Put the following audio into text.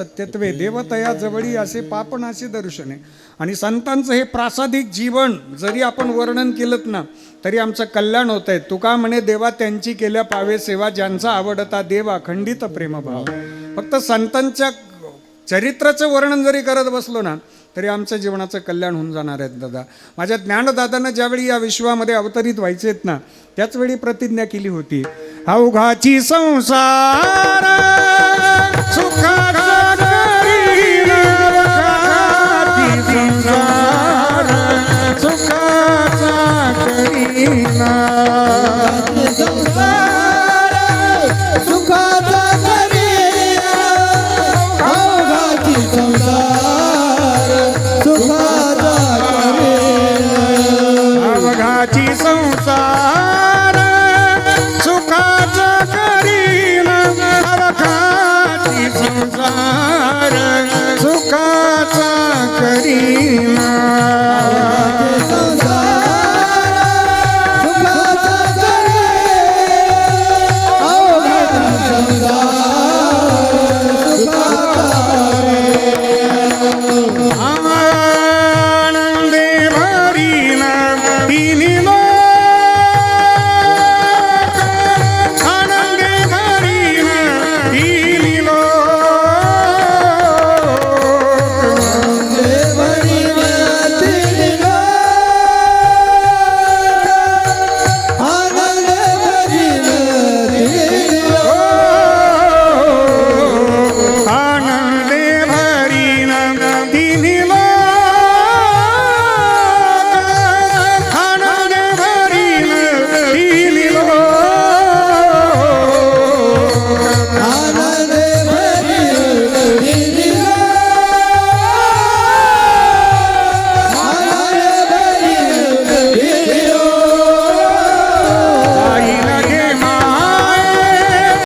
सत्यत्वे देवतया जवळी असे पापणाचे दर्शने. आणि संतांचं हे प्रासादिक जीवन जरी आपण वर्णन केलं ना तरी आमचं कल्याण होत आहे तुका म्हणे देवा त्यांची केल्या पावे सेवा ज्यांचा आवडता देवा खंडित प्रेमभाव. फक्त संतांच्या चरित्राचं वर्णन जरी करत बसलो ना तरी आमच्या जीवनाचं कल्याण होऊन जाणार आहेत दादा. माझ्या ज्ञानदादांना ज्यावेळी या विश्वामध्ये अवतरित व्हायचे आहेत ना त्याचवेळी प्रतिज्ञा केली होती. अवघाची संसार करीना सुखाचा करीना अवघाची